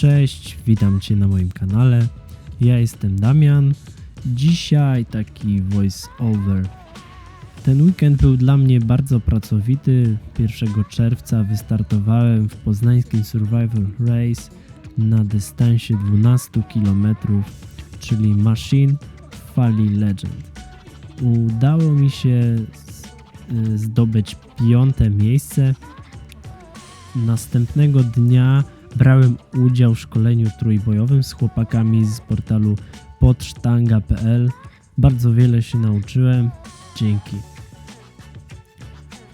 Cześć, witam Cię na moim kanale. Ja jestem Damian. Dzisiaj taki voice over. Ten weekend był dla mnie bardzo pracowity. 1 czerwca wystartowałem w poznańskim Survival Race na dystansie 12 km, czyli Machine Fali Legend. Udało mi się y, zdobyć piąte miejsce. Następnego dnia brałem udział w szkoleniu trójbojowym z chłopakami z portalu podsztanga.pl. Bardzo wiele się nauczyłem. Dzięki.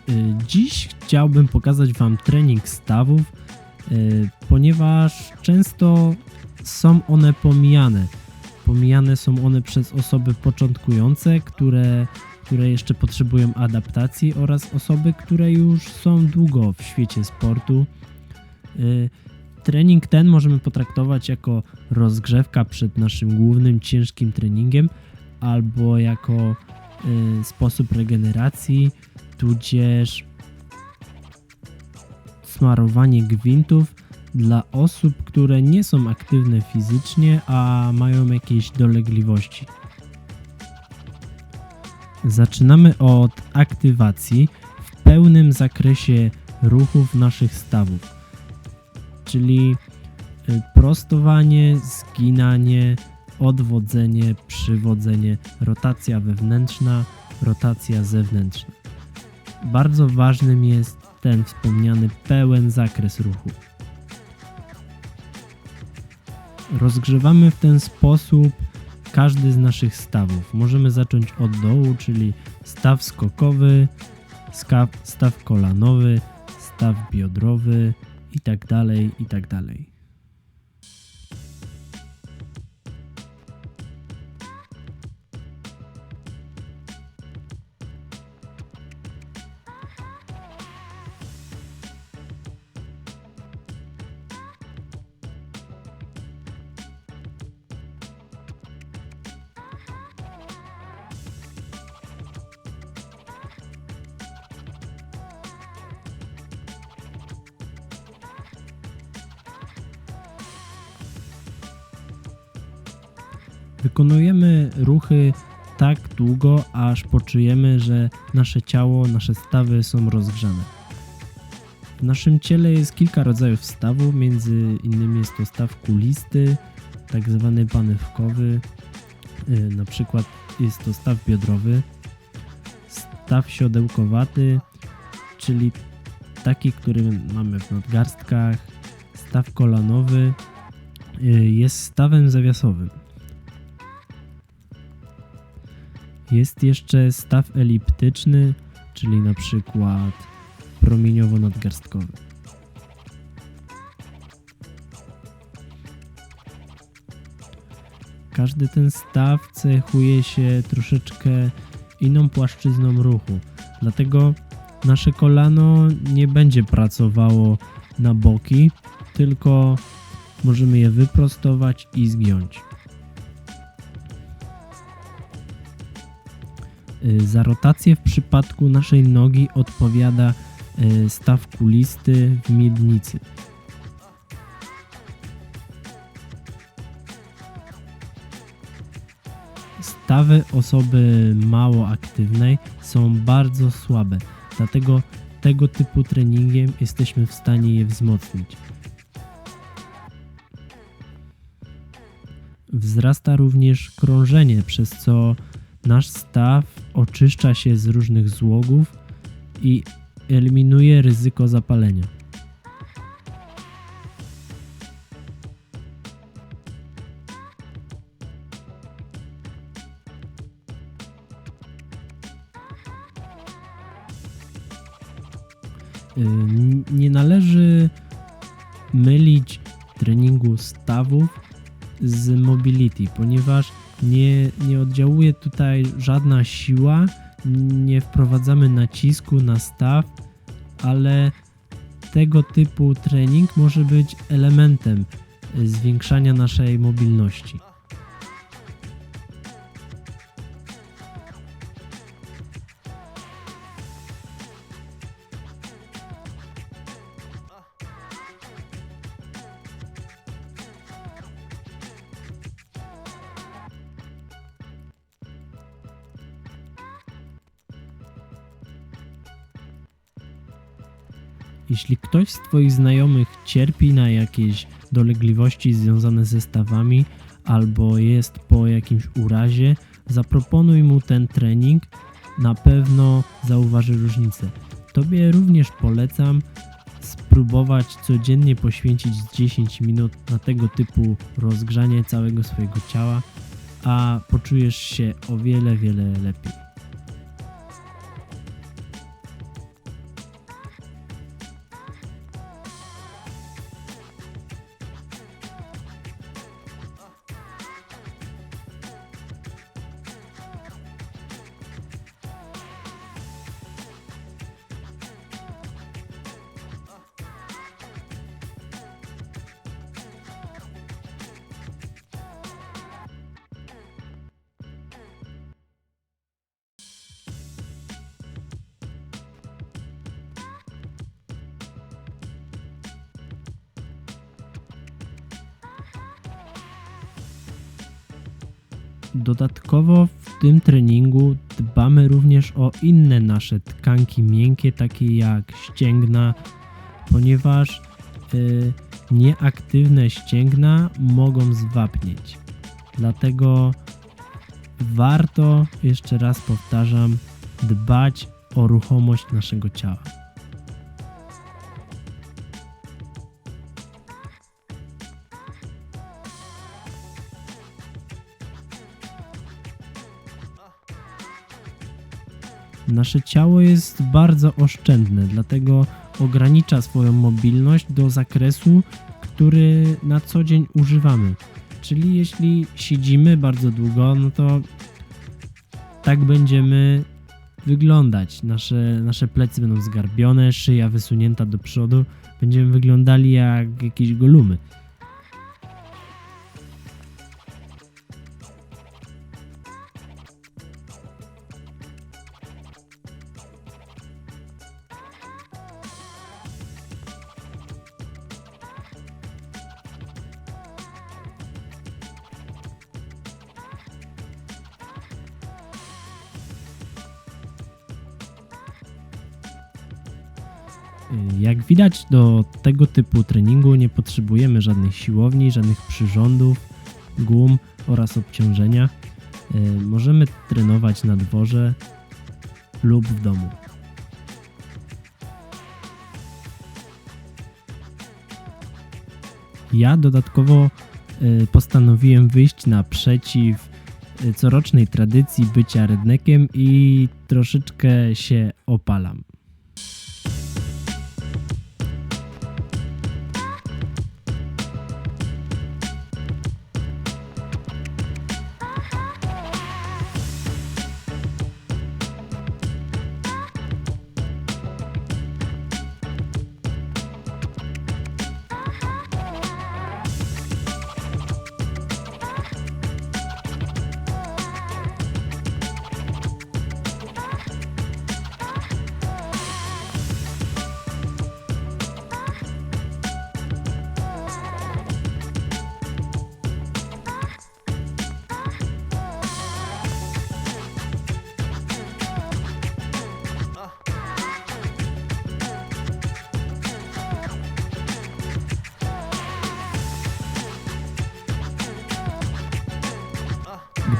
Y, Dziś chciałbym pokazać Wam trening stawów, y, ponieważ często są one pomijane. Pomijane są one przez osoby początkujące, które, które jeszcze potrzebują adaptacji oraz osoby, które już są długo w świecie sportu. Trening ten możemy potraktować jako rozgrzewka przed naszym głównym ciężkim treningiem albo jako y, sposób regeneracji, tudzież smarowanie gwintów dla osób, które nie są aktywne fizycznie, a mają jakieś dolegliwości. Zaczynamy od aktywacji w pełnym zakresie ruchów naszych stawów czyli y, prostowanie, zginanie, odwodzenie, przywodzenie, rotacja wewnętrzna, rotacja zewnętrzna. Bardzo ważnym jest ten wspomniany pełen zakres ruchu. Rozgrzewamy w ten sposób każdy z naszych stawów. Możemy zacząć od dołu, czyli staw skokowy, staw, staw kolanowy, staw biodrowy, i tak dalej, i tak dalej. Wykonujemy ruchy tak długo, aż poczujemy, że nasze ciało, nasze stawy są rozgrzane. W naszym ciele jest kilka rodzajów stawów, między innymi jest to staw kulisty, tak zwany panewkowy, yy, na przykład jest to staw biodrowy, staw siodełkowaty, czyli taki, który mamy w nadgarstkach, staw kolanowy yy, jest stawem zawiasowym. Jest jeszcze staw eliptyczny, czyli na przykład promieniowo-nadgarstkowy. Każdy ten staw cechuje się troszeczkę inną płaszczyzną ruchu, dlatego nasze kolano nie będzie pracowało na boki, tylko możemy je wyprostować i zgiąć. Za rotację w przypadku naszej nogi odpowiada y, staw kulisty w miednicy. Stawy osoby mało aktywnej są bardzo słabe, dlatego tego typu treningiem jesteśmy w stanie je wzmocnić. Wzrasta również krążenie, przez co nasz staw oczyszcza się z różnych złogów i eliminuje ryzyko zapalenia. Y, Nie należy mylić treningu stawów z mobility, ponieważ nie, nie oddziałuje tutaj żadna siła, nie wprowadzamy nacisku na staw, ale tego typu trening może być elementem zwiększania naszej mobilności. Jeśli ktoś z Twoich znajomych cierpi na jakieś dolegliwości związane ze stawami albo jest po jakimś urazie, zaproponuj mu ten trening, na pewno zauważy różnicę. Tobie również polecam spróbować codziennie poświęcić 10 minut na tego typu rozgrzanie całego swojego ciała, a poczujesz się o wiele, wiele lepiej. Dodatkowo w tym treningu dbamy również o inne nasze tkanki miękkie, takie jak ścięgna, ponieważ y, nieaktywne ścięgna mogą zwapnieć. Dlatego warto, jeszcze raz powtarzam, dbać o ruchomość naszego ciała. Nasze ciało jest bardzo oszczędne, dlatego ogranicza swoją mobilność do zakresu, który na co dzień używamy. Czyli jeśli siedzimy bardzo długo, no to tak będziemy wyglądać. Nasze, nasze plecy będą zgarbione, szyja wysunięta do przodu. Będziemy wyglądali jak jakieś golumy. Jak widać, do tego typu treningu nie potrzebujemy żadnych siłowni, żadnych przyrządów, gum oraz obciążenia. E, Możemy trenować na dworze lub w domu. Ja dodatkowo e, postanowiłem wyjść naprzeciw e, corocznej tradycji bycia rednekiem i troszeczkę się opalam.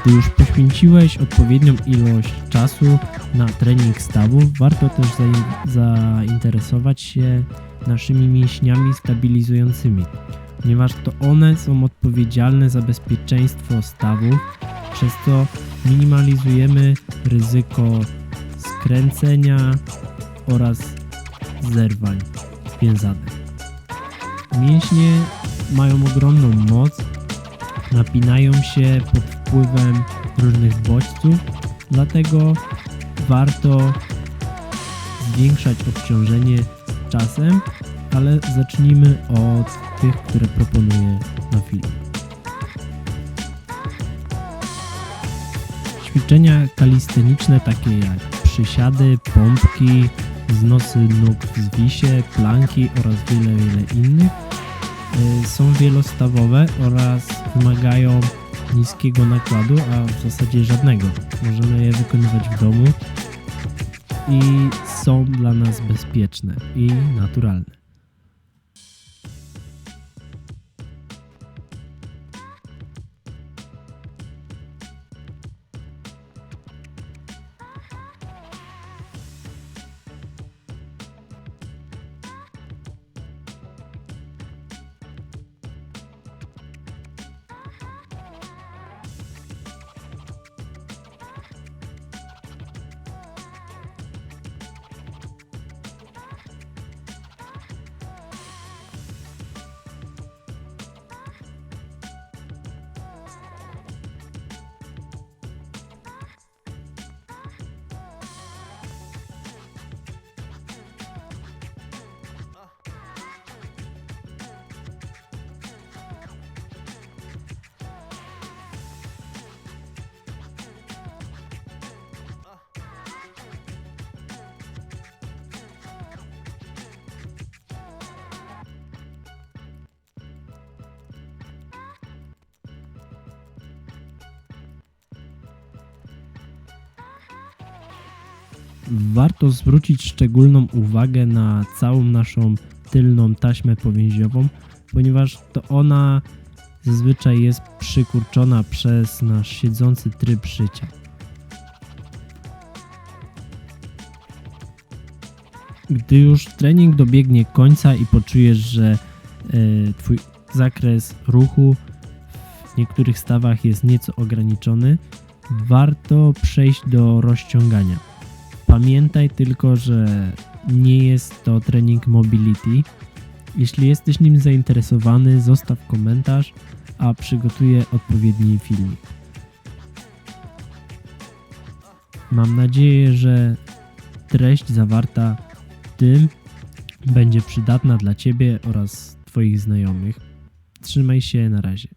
Gdy już poświęciłeś odpowiednią ilość czasu na trening stawów, warto też zain- zainteresować się naszymi mięśniami stabilizującymi, ponieważ to one są odpowiedzialne za bezpieczeństwo stawów, przez co minimalizujemy ryzyko skręcenia oraz zerwań więzanych. Mięśnie mają ogromną moc, napinają się pod wpływem różnych bodźców, dlatego warto zwiększać obciążenie czasem, ale zacznijmy od tych, które proponuję na film. Ćwiczenia kalisteniczne takie jak przysiady, pompki, znosy nóg w zwisie, planki oraz wiele, wiele innych y, są wielostawowe oraz wymagają niskiego nakładu, a w zasadzie żadnego. Możemy je wykonywać w domu i są dla nas bezpieczne i naturalne. Warto zwrócić szczególną uwagę na całą naszą tylną taśmę powięziową, ponieważ to ona zazwyczaj jest przykurczona przez nasz siedzący tryb życia. Gdy już trening dobiegnie końca i poczujesz, że e, Twój zakres ruchu w niektórych stawach jest nieco ograniczony, warto przejść do rozciągania. Pamiętaj tylko, że nie jest to trening mobility. Jeśli jesteś nim zainteresowany, zostaw komentarz, a przygotuję odpowiedni filmik. Mam nadzieję, że treść zawarta w tym będzie przydatna dla Ciebie oraz Twoich znajomych. Trzymaj się, na razie.